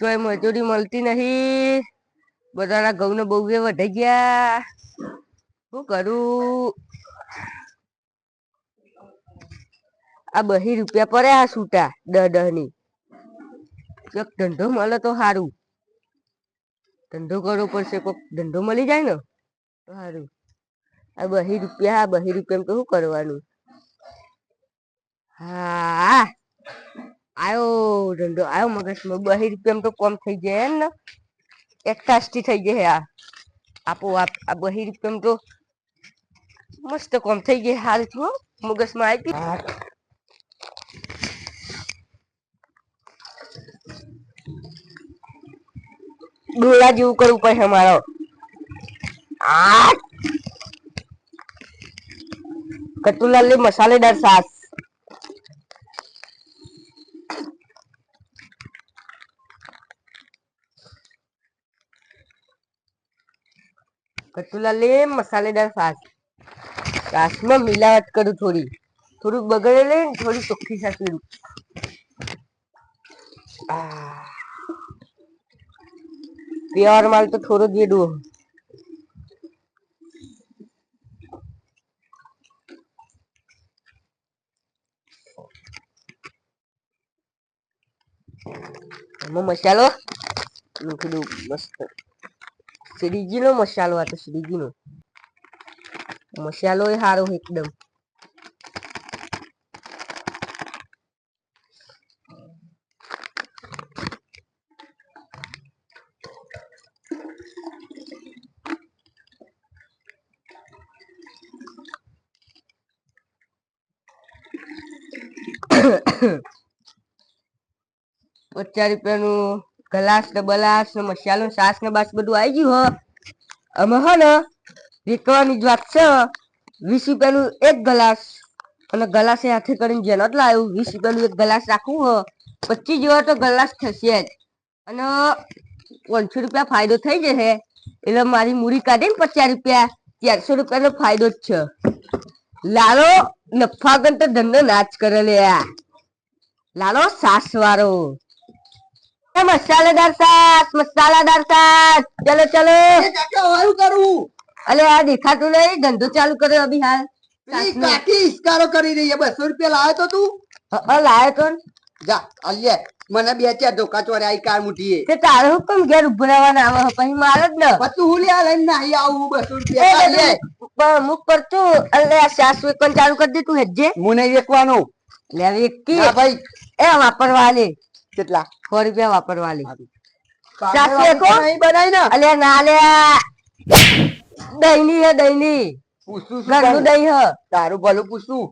ચોય મજૂરી મળતી નહીં, બધાના ઘઉં બહુ વધી ગયા. શું કરું? આ બહી રૂપિયા પડે આ છૂટા દહ દહની કોઈક ધંધો મળે તો સારું. ધંધો કરવો પડશે કોઈક ધંધો મળી જાય ને, તો સારું. આ બહી રૂપિયા બહી રૂપિયા તો શું કરવાનું? હા. આયો, ધંધો, આયો મગજમાં બહી રૂપિયા તો કોમ થઈ જાય એમ ને. એક થઈ જાય આ. આપો આપ આ બે રૂપિયા તો મસ્ત કોમ થઈ જાય હાલ છો મગજમાં આવી ડોલા જેવું કરવું પડશે મારો કટુલાલી મસાલેદાર સાસ. કટુલાલી મસાલેદાર સાસ સાસમાં મિલાવટ કરું થોડી. થોડુંક બગડે લે થોડી ચોખ્ખી સાસ લેવું પ્યોર માલ તો થોડો જ એમાં મસાલો મૂકી દઉં મસ્ત. શ્રીજી નો મસાલો આ તો શ્રીજી નો મસાલો એ સારો એકદમ પચાસ રૂપિયાનું ગ્લાસ ને બલાસ ને મસાલો સાસ ને બાસ બધું આવી ગયું, હ. અમે, હો ને, વેચવાની જ વાત છે વીસ રૂપિયાનું એક ગ્લાસ અને ગ્લાસ હાથે કરીને જેનો જ લાવ્યું. વીસ રૂપિયાનું એક ગ્લાસ રાખવું, હ. પચીસ જેવા તો ગ્લાસ થશે જ. અને પાંચસો રૂપિયા ફાયદો થઈ જશે. એટલે મારી મૂડી કાઢીને પચાસ રૂપિયા. ચારસો રૂપિયાનો ફાયદો જ છે. લાલો નફાગન તો ધંધો નાચ કરે લે. લાલો સાસ વાળો એ મસાલેદાર સાસ મસાલાદાર સાસ ચલો ચલો. કરું? અલે આ દેખાતું નહીં. ધંધો ચાલુ કર્યો અભી હાલ. કાકી ઇસ્કારો કરી રહી બસો રૂપિયા લાવ્યો તો તું? હ- હ, તો જા અલ્યે મને બે ચાર ધોકા ચોરે આઈ કાર મુઠીએ તે તારે હુકમ ઘેર ઊભો રહેવાના? આવે પછી મારે જ ને. પછી હું લ્યા લઈને નાહી આવું બસો રૂપિયા. મુક પરતું અલે આ સાસુ વેકવાનું ચાલુ કરી દે તું હેજે હું નહીં વેચવાનું લે વેકી. ભાઈ. એ વાપરવા લે. કેટલા? સો રૂપિયા વાપરવા લે સાસ વેકો? નહીં બનાવી ને? અલે ના લે. દહીની હે દહીની. પૂછું ઘરનું દહીં હ. તારું ભલું પૂછું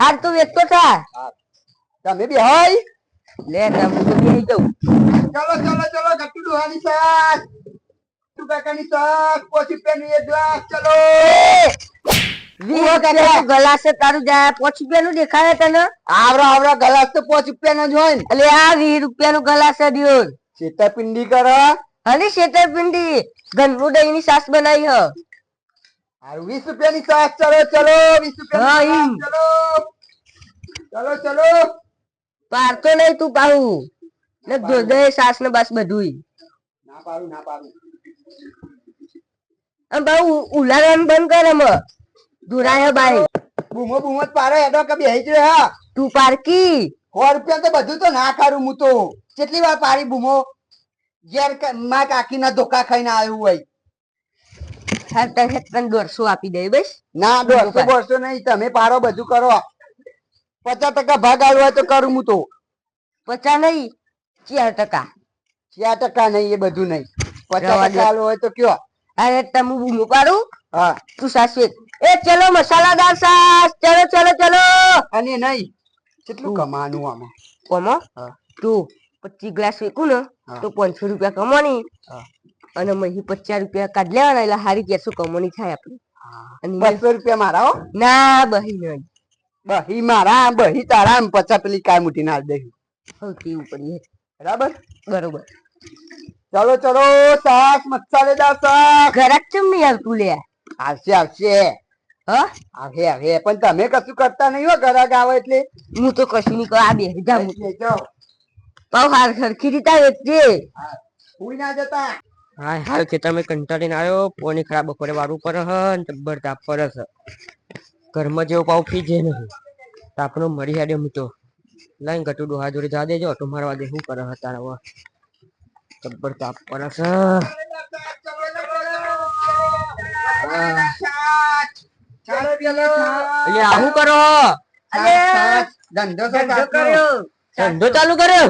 હાર તું વેચતો થા. તમે બે હોય? લે તમે તો બેસી જાઉં. ચલો ચલો ચલો ગટ્ટુ ડોહાની શાક. ગટ્ટુ કાકાની શાક પોચી રૂપિયાનું એક ગ્લાસ. ચલો. ગ્લાસ તારું જાય પાંચ રૂપિયાનું દેખાય તને? આવરા આવરા ગલાસ તો પોચ રૂપિયાનો જ હોય એટલે આ વીસ રૂપિયા નું છે દિયોર. છેતરપિંડી કરો? છેતરપિંડી ઘનનું દહીંની સાસ બનાવી હ. વીસ ચલો ચલો વીસ શાક, ચલો. ચલો ચલો. પારતો નહીં તું પાહુ. ને જો દે સાસ ને બસ બધું ના પાડું ના પાડું. અને બાઉ ઉલાડવાનું બંધ કર ધુરાય બાઈ. બૂમો બૂમો પારો એડો કે બેહી જ હા. તું પારકી? સો રૂપિયા તો બધું તો ના કરું હું તો. કેટલી વાર પારી બૂમો? ઘેર મા કાકી ના ધોકા ખાઈને આવ્યું હોય. હાલ તને તને દોઢસો આપી દે બસ. ના દોઢસો બોરસો નહીં તમે પાડો બધું કરો. પચાસ ટકા ભાગ આવ્યો હોય તો કરું હું તો. પચાસ નહીં ચાર ટકા. ચાર ટકા નહીં એ બધું નહીં. પચાસ ટકા હોય તો કયો? અરે તમે બૂમો પાડું? હા. તું સાસ એ ચલો મસાલાદાર સાસ. ચલો ચલો ચલો. અને નહીં કેટલું કમાનું આમાં? કોમાં. તું. પચીસ ગ્લાસ વેકું ને તો પાંચસો રૂપિયા કમાણી અને મહી પચાસ રૂપિયા કાઢ લેવાના એટલે હારી કેસો કમાણી થાય આપણી? બસો રૂપિયા મારા હો? ના બહી નહીં. બહી મારા બહી તારા પચાસ પેલી કાય મૂટી ના દઈ સૌથી પડી બરાબર? બરોબર. ચલો ચલો સાસ મસાલેદાર સાસ. ઘરાક ચમ નહીં આવતું લે? આવશે આવશે. હ? આવે પણ તમે કશું કરતા નહીં હો ઘરાક આવે એટલે. હું તો કશું નહીં કહું આ બે જા હું. એટલે પાવ હાર સરખી રીતે ના જતા. હાય હાલ ખેતરમાં કંટાળીને આવ્યો પોની ખરાબ બપોરે વારું પર હ જબ્બર તાપ પર છે ઘરમાં જેવો પાવ પી જે નહીં. તાપનો મરી હાડ્યો મૂતો લાઈન ગટુ ડોહા જોડે જા દેજો. તો મારવા દે શું કરે હતા હવે જબ્બર તાપ પર છે ચાલો પેલો. એટલે આવું કરો? ધંધો કર્યો. ધંધો ચાલુ કર્યો?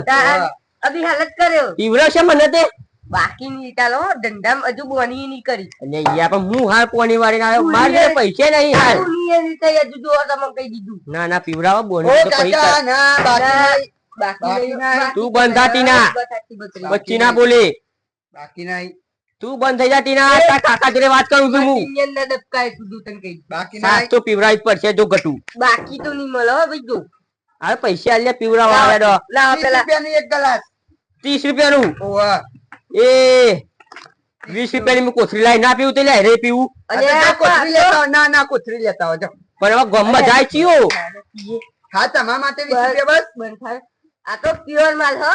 અભી હાલત કર્યો. ઈવરો છે મને તે. બાકી ની ચાલો ધંધા હજુ બોની ની કરી. અને યા પણ હું હાલ પોણી વાળી આવ્યો. માર પૈસે નહીં હાલ. ના ના પીવડાવો બોલો બોની તો પૈસા. ના બાકી બાકી તું બંધાતી ના બચ્ચી ના બોલે. બાકી નહીં. તું બંધ થઈ જાતી ના તારા કાકા જોડે વાત કરું છું હું. બાકી ના તો જ પડશે જો ગટુ બાકી તો નહીં મળે હો ભાઈ જો. હવે પૈસા આલે પીવડાવવા આવ્યા તો લાવો પેલા. રૂપિયાની એક ગ્લાસ. ત્રીસ રૂપિયાનું? ઓવા. એ વીસ રૂપિયાની મે કોથરી લાવી ના પીવું તે લે રે પીવું. આ કોથરી લેતા ના ના કોથરી લેતા જો. પણ હવે ગમમાં જાય ચિયો હા તમારા માટે 20 રૂપિયા બસ. બંધ થાય આ તો પ્યોર માલ હો.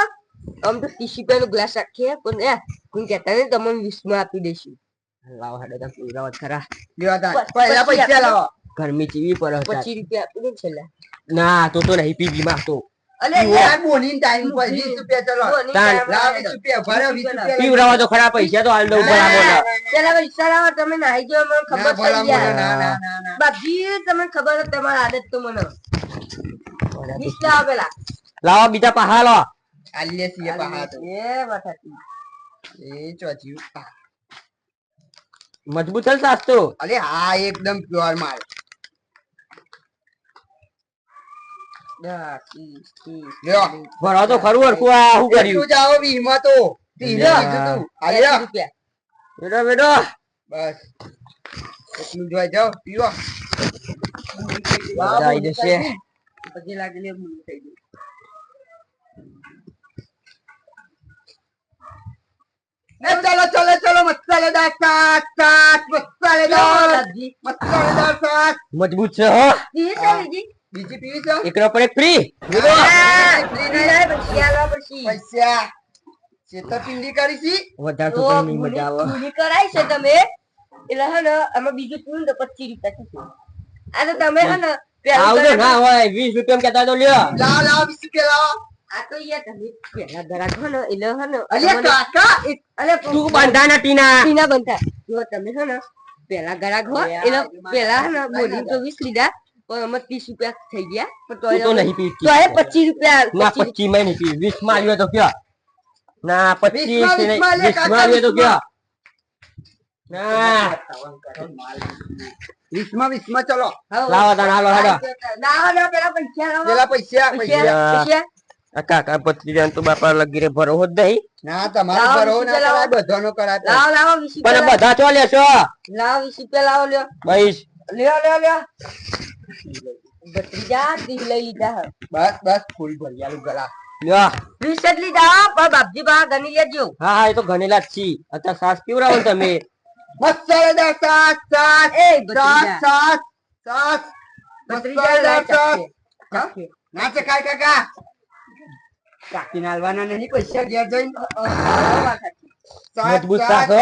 આમ તો ત્રીસ રૂપિયાનો ગ્લાસ રાખીએ પણ એ હું કહેતા ને તમને વીસ આપી દઈશું લાવો હેડો તમે જ ખરા લેવા તા. પહેલા પૈસા લાવો ગરમી ચીવી પર પચીસ રૂપિયા આપી દે છેલ્લા ના તો તો નહીં પીવી માં તો. લાવો પીવડાવો તો ખરા પૈસા તો હાલ દઉં બરાબર પેલા પૈસા લાવો તમે નાહી ગયો મને ખબર પડી ગયા જાય ના, ના, ના, ના. બાપજી તમને ખબર છે તમારી આદત તો મને લાવો બીજા પહા લો છીએ પાહા તો. એ બટાટી એ ચોચ્યું. મજબૂત છે સાસ્તો અરે હા એકદમ પ્યોર માલ. ભરો તો ખરું હરખું આ શું કર્યું તું જાઓ વીમા તો બેડો બેડો બસ એટલું જોઈ જાઓ પીવો મજા જશે પછી લાગે લે ભૂલ થઈ ગઈ એ ચલો ચલો ચલો મસાલેદાર શાક શાક મસાલેદાર મસાલેદાર શાક. મજબૂત છે હો. બીજી પીવી છે? એકનો પર એક ફ્રી. પૈસા. છેતરપિંડી કરી છી. વધારે તો તો કઈ નહીં મજા આવે. ભૂલી કરાય છે તમે. એટલે હે ને આમાં બીજું ને તો પચીસ રૂપિયા થશે આ તો તમે હે ને પહેલું આવજો ના હોય વીસ રૂપિયા કેતા તો લ્યો. લાવ લાવ વીસ રૂપિયા લાવો આ તો યાર તમે પહેલા ગ્રાહક હો ને એટલે હે ને અલ્યા કાકા અલે તું બાંધા ના ટીના. ટીના બનતા જો તમે હે ને પેલા ગ્રાહક હો એટલે પેલા હે ને બોલી તો વીસ લીધા પણ અમે ત્રીસ રૂપિયા થઈ ગયા. પણ તો તો નહીં પીતી તો એ પચીસ રૂપિયા ના પચીસમાં નહીં પી વીસમાં આવ્યો તો કયો? ના પચીસ વીસમાં, નહીં વીસમાં લે વીસમાં આવ્યો તો કયો? ના. વીસમાં વીસમાં ચલો. લાવો હાલો પેલા પૈસા પેલા કાકા પત્રી તો બાપા લગી રે ભરો હોત નહીં. ના તમારો ભરો ના કરાય બધાનો કરાય લાવ લાવ લાવો પણ બધા ચો લેશો લાવ વીસ રૂપિયા લાવ લ્યો. બઈશ. લ્યો લ્યો લ્યો. ભત્રીજા દી લઈ લીધા બસ બસ ફૂલ ભરી આલું ગલા લ્યો. વીસ જ લીધા પણ બાપજી બા ગણી લેજો. હા હા એ તો ઘણીલા જ છી. અત્યારે સાસ પીવરાવો તમે તમે? મસાલેદાર સાત શાક એ ભત્રીજા. શાક શાક ભત્રીજા. ના ચકાય કાકા. કાકીને હાલવાના નહીં પૈસા ઘેર જઈને શાક, મજબૂત શાક, સાસ હો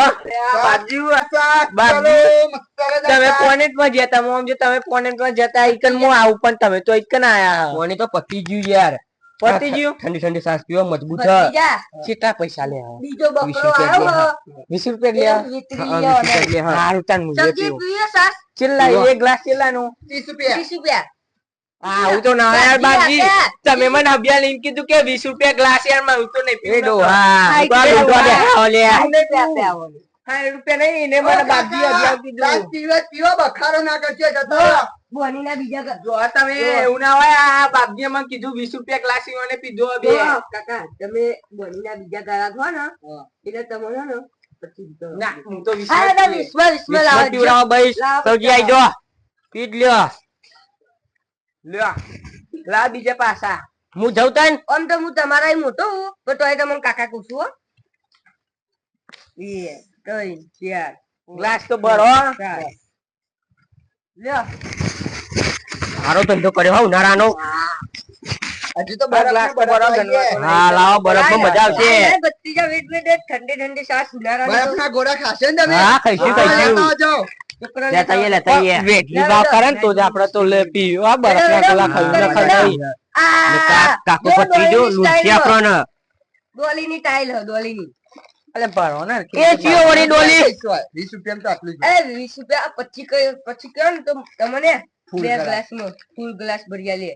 શાક, શાક, બાજુ. તમે પોનેટમાં જતા મોમ જો તમે પોનેટમાં જતા ઈકન હું આવું પણ તમે તો ઈકન આયા કોની તો પતી ગયું યાર. પતી ગયું? ઠંડી ઠંડી સાસ પીવા મજબૂત છે. કેટલા પૈસા લે બીજો બકરો રૂપિયા આવ્યો લે એ આવો. વીતરી હા, લેવાનો. વીસ રૂપિયા લે, હા. મુજે પીવું. પીવો. એક ગ્લાસ છેલ્લાનું. ત્રીસ રૂપિયા. ત્રીસ રૂપિયા? હા હું તો ના યાર બાજી બાજી તમે મને અભ્યા લઈને કીધું કે વીસ રૂપિયા ગ્લાસ યારમાં તો નહીં. એ પીવું ડોહા રૂપિયા નહીં એને મને બાજી અભ્યા કીધું. પીવા પીવા બખારો ના કરશે જતો બોનીના બીજા. જો તમે એવું ના હોય આ બાપજીએ માં કીધું વીસ રૂપિયા ગ્લાસ ને પીધો બે કાકા તમે બોનીના બીજા ગ્રાહક હો ને એટલે તમે હે ને ના હું તો વીસ હા, જ ના, પીવું. વીસમાં, વીસમાં વીસ લાવો માં પીવડાવો સૌજી જો. પીટ લ્યો. લ્યો લા બીજા પાસા. હું જઉં તન? આમ તો હું તમારા મોટો હું પણ તોય તમને કાકા કહું છું હો. બે ત્રણ ચાર ગ્લાસ તો ભરો. ચાર. લ્યો. સારો ધંધો કર્યો હા ઉનાળાનો. હજુ તો બરફ ગ્લાસ તો બરફ બરફ હા લાવો બરફમાં મજા આવશે. બત્તી જા વેટ વેટ ઠંડી ઠંડી સાસ ઉનાળાનો. બરફ ના ગોળા ખાશે ને તમે? હા, ખાઈશું, ખાઈશું. લેતા ભાવ કરે ને તો જ તો આ ખાઈ કાકો ને ટાઈલ હ. અલે ભરો ને એ ચિયો વળી ડોલી તો આટલું જ. રૂપિયા કયો પછી કયો ને તો તમને? બે ગ્લાસ. માં ફૂલ ગ્લાસ ભર્યા લે.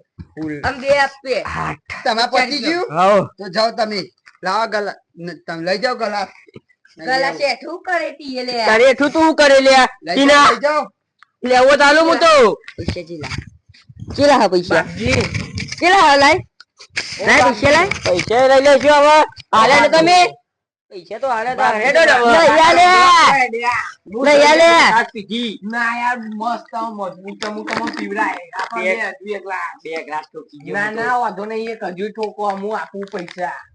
આમ બે આપે. તમે પતી ગયું. તો જાઓ તમે. લાવો ગલા તમે લઈ જાઓ ગલાસ કરે તી લે તારે એઠું તું કરે લે લેવો ચાલુ. હું તો. પૈસા ચીલા. ચીલા હા પૈસા. બાપજી, ચીલા હા લાય. લાય પૈસા લાય. પૈસા લઈ લેશું હવે. હાલે ને તમે. પૈસા તો હાલે તો હાલે ને હવે. આલે. લઈ આલે. ના યાર મસ્ત મજબૂત અમુક અમુક પીવડાય. બે- બે ગ્લાસ. બે ગ્લાસ ઠોકી ના ના વાંધો નહીં એક હજુ ઠોકો હું આપું પૈસા.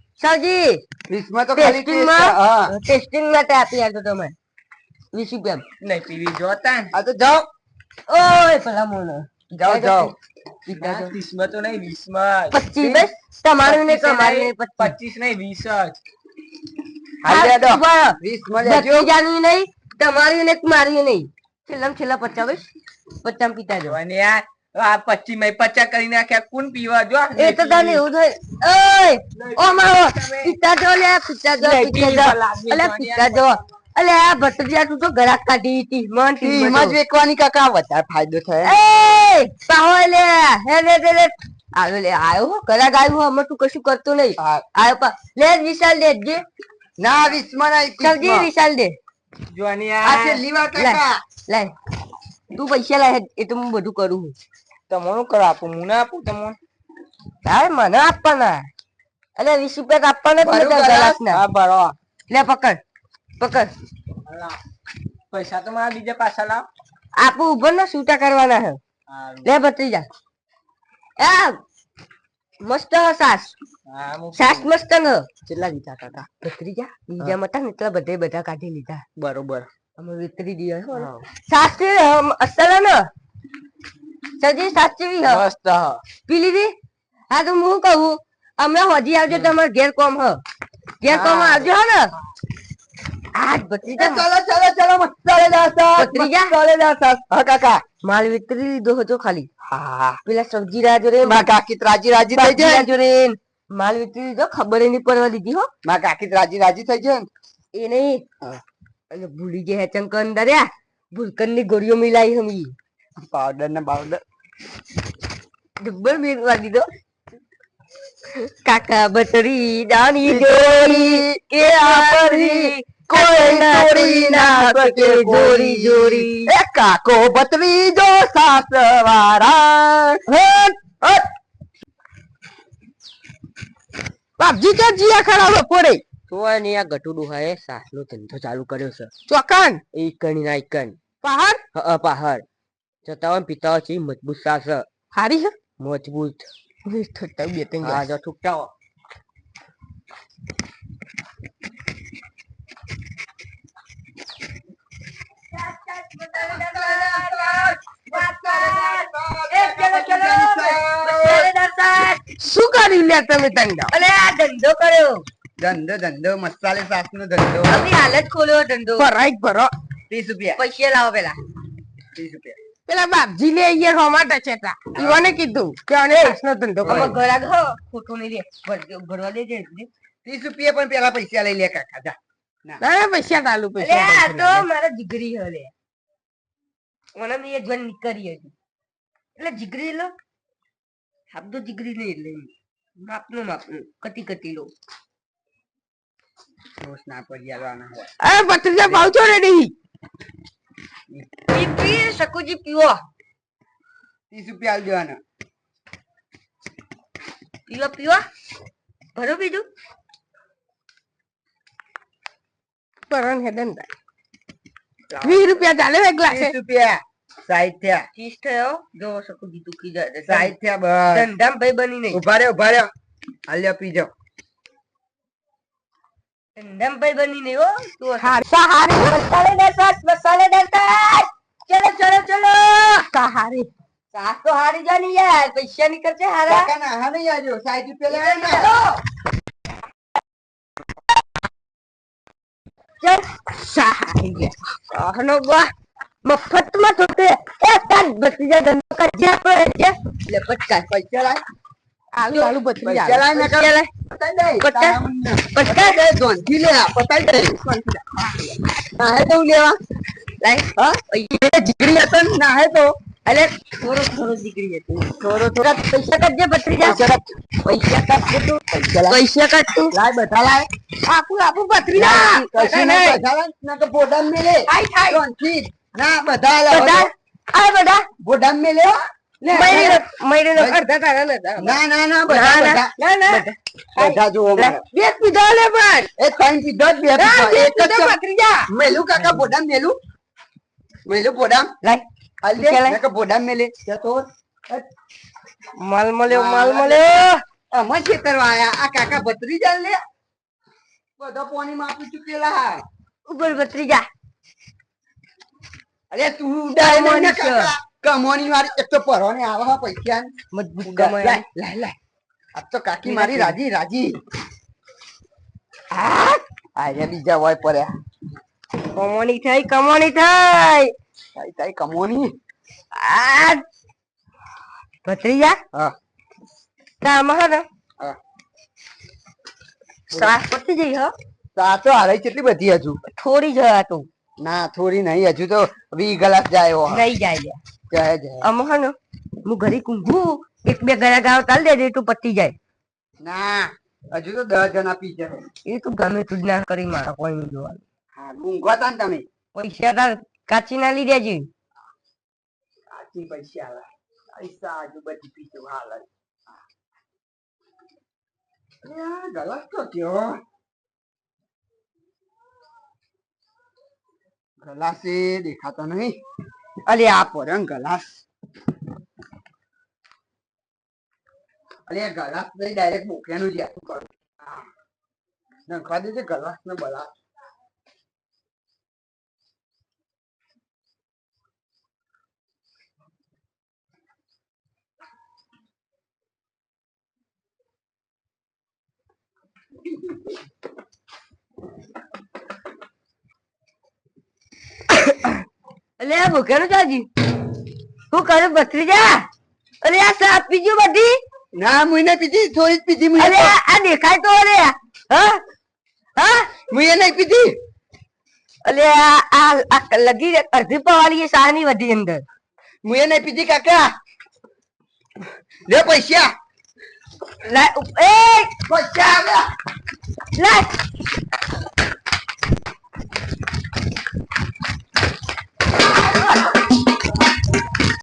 સૌજી વીસમાં તો ખાલી Testing taste, માં? હા. ટેસ્ટિંગ માટે આપી આલતો તમે. વીસ રૂપિયા નહીં પીવી જોતા ને. આ તો જાઓ. ઓય ભલા મોનો જાઓ. જાઓ. તો નહીં વીસમાં પચીસ બસ? તમારું ને તમારું પચીસ. પચીસ નહીં વીસ જ. નહીં તમારું ને મારું નહીં. છેલ્લા છેલ્લા પચાસ પચાસ પીતા જવાની અને યાર આ પચી મેં પચાસ કરી નાખ્યા કોણ પીવા જો એ તો તને એવું ઓય ઓ મારો પિતા જો લે પિતા જો પિતા જો. અલે પિતા જો. અલે આ ભટરિયા તું તો ગરાક કાઢી હતી. મન ટી એમાં જ વેચવાની કાકા વધારે ફાયદો થાય. એ! પાહો લે હે લે લે આવ્યો લે આવ્યો ગરાક આવ્યો અમે તું કશું કરતો નહીં. આવ્યો પા. લે વિશાલ દે જે ના વિસ્મન સબજી વિશાલ દે. જોવાની આ છેલ્લી વાર કાકા. લાય તું પૈસા લાય એ તો હું બધું કરું છું. તમારું કરો આપું હું ના આપું તમને? તારે મને આપવાના. અલે વીસ રૂપિયા આપવાના જ બરોબર, નતા હા બરો લે પકડ. પકડ. પૈસા તો મારા બીજા પાછા લાવ. આપું ઊભો ને છૂટા કરવાના હે. લે ભત્રીજા. એ મસ્ત હ સાસ. સાસ મસ્ત ન. કેટલા લીધા કાકા ભત્રીજા બીજા મતા ને એટલા બધે બધા કાઢી લીધા. બરોબર. અમે વિતરી દીધા. સાસ અસલ ને. સજી સાચવી હ. મસ્ત હ. પીલી દી હા તો હું કહું અમે હજી આવજો તમારે ઘેર કોમ હ. ઘેર કોમ આવજો હો ને. આ ભત્રીજા. ચલો ચલો ચલો મસ્ત ચાલે દાસ ભત્રીજા? ચલે દાસ હા કાકા. માલ વિતરી લીધો હતો ખાલી. હા. પેલા સબ્જી રાજો રે મા કાકી રાજી રાજી થઈ જાય. રાજો રે. માલ વિતરી લીધો ખબર નહીં પડવા દીધી હો. મા કાકી રાજી રાજી થઈ જાય એ નહીં. અને ભૂલી ગયા ચંકર દરિયા ભૂલકનની ગોળીઓ મિલાઈ હમી. પાવડર ને પાવડર ડબ્બર મેળવા દીધો કાકા બતરી દાની જોડી કે આપણી કોઈ તોડી ના શકે જોડી જોડી એ કાકો બતરી જો સાસ વાળા હટ બાપજી કે જીયા ખરાબ પોરે તો ને આ ગટુડું હાય સાસનો ધંધો ચાલુ કર્યો છે ચોકાન ઈકણ ના ઈકણ પહાડ હા પહાડ જતા પિતાઓ પિતા છે મજબૂત સાસ હારી છે મજબૂત બે ત્રણ હા જો ઠુકતા હો શું કર્યું લે તમે ધંધો અલે આ ધંધો કર્યો ધંધો ધંધો મસાલે સાસ નો ધંધો હાલત ખોલ્યો ધંધો ભરાય ભરો ત્રીસ રૂપિયા પૈસા લાવો પેલા ત્રીસ રૂપિયા પેલા બાપજી લે અહીંયા હોમાટા છે તા ઈવાને કીધું કે આને સાસનો ધંધો કરો. આમાં ઘરાક ખોટું નહીં રે. ભરવા દેજે ત્રીસ રૂપિયા પણ પેલા પૈસા લઈ લે કાકા જા. ના પૈસા ચાલુ પૈસા આ તો મારા જીગરી હલે મને નીકળી હતી એટલે જીગરી લો. શબ્દો જીગરી નહીં એટલે માપનું માપનું કટી કતી લો. રોષ ના પડી આલવાના હોય. અરે ભાવ છો રેડી પી પી સકુજી પીવો ત્રીસ રૂપિયા આલજો આના પીવો પીવો ભરો બીજું પરણ હેડન વીસ રૂપિયા ચાલે એક ગ્લાસે ત્રીસ રૂપિયા સાઈઠ થયા ત્રીસ થયો જો શકું દીધું કી જાય સાઈઠ થયા બસ ધંધામ ભાઈ બની નહીં ઊભા રહ્યો ઊભા રહ્યો હાલ્યો પીજો ધંધામ ભાઈ બની નહીં હો તું હારી સહારી મસાલેદાર સાસ મસાલેદાર સાસ ચલો ચલો ચલો સહારી સાસ તો હારી જાની યાર પૈસા નીકળશે હારા કાકા ના હા નહીં આજો સાઈઠ રૂપિયા લેવાય ને ચલ સહારી આહનો વાહ મફતમાં તો તે એ તાર ભત્રીજા ધંધો કરજે આપણે જે લે પટકા પૈસા લાય આલુ આલુ બત્રી પૈસા લાય ને પૈસા લાય. પતાઈ દે પતા- તારા મનને. પટકા દે ધોનથી લે પતાઈ દે. ના હે તો લેવા? લાય. હા? પૈસા જીગરી હતો ને ના હે તો? અલે થોડો થોડો દીકરી હતી. થોડો થોડા. પૈસા કાઢજે ભત્રીજા. પૈસા લાય. તું? પૈસા કાઢ તું. લાય બધા લાય. આપું આપું બત્રીજા કશું નહીં. બધા ના તો બોડામ મેલે. આઈ થાય ના બધા બધા? આ બધા? બોડામ મેલે મહિને મહિને અડધા તારા ને અડધા ના ના ના બધા ના, બધા. ના ના. બધા. જુઓ મારે બે પીધા લે પણ એ ત્રણ પીધો જ બે ના, પીધો. બે એક જ પીધા છે. બત્રીજા મેલું કાકા બોડામ મેલું? મેલું બોડામ? લાય. હાલ દે. પૈસા લાય. નકર બોડામ મેલે. તે તો? માલ મળ્યો માલ મળ્યો. આમાં ખેતરવા આયા. આ કાકા ભત્રીજા લે. બધો પોણી માં આપી ચૂકેલા ઉપર ભત્રીજા. અરે તું ઉડાય ને કમોની છે. કાકા. કમોની મારી એક તો પરવાને આવા હા પૈસા લાય લાય આપ તો કાકી મારી રાજી રાજી. આજે બીજા હોય પડ્યા. કમોની થઈ કમોની થઈ. તારી તારી કમોની આ? ભત્રીજા? હા. તારમાં હે ને? શ્વાસ પડતી જઈ હો? સાચો હારે કેટલી બધી હજુ? થોડી જ હતું ના થોડી નહીં હજુ તો વી ગ્લાસ જાય નહીં જાય જાય જાય આમાં હે ને હું ઘરે કુંભું એક બે ગળા ગાવ ચાલ દે તું પતી જાય ના હજુ તો દસ જણા પી જાય એ તું ગમે તું જ ના કરી મારા કોઈ નહીં જોવાનું હા ઊંઘવા તા ને તમે પૈસા તાર કાચી ના લીધે છે સાચી પૈસા આલા પૈસા આજુ બધી પીજો હાલ જ. અરે આ ગ્લાસ તો કયો ગ્લાસ એ દેખાતો નહીં અલે આ પોરંગ ગ્લાસ અલે ગ્લાસ નહીં ડાયરેક્ટ મૂક્યાનું જ યાદ કરું. નખવા દેજે ગ્લાસ ને બલા અલે આ ભૂખ્યાનું હું શું કરે ભત્રીજા અરે આ સાત પીજો બધી? ના મુઈને પીધી થોડી જ પીધી મુઈને અરે આ દેખાય તો અરે. હા? હા? મુઈએ નહીં પીધી? અલે આ આ લગી અડધી પવાળી સાની વધી અંદર. મુએ નહીં પીધી કાકા? લે પૈસા. લે એ! પૈસા લે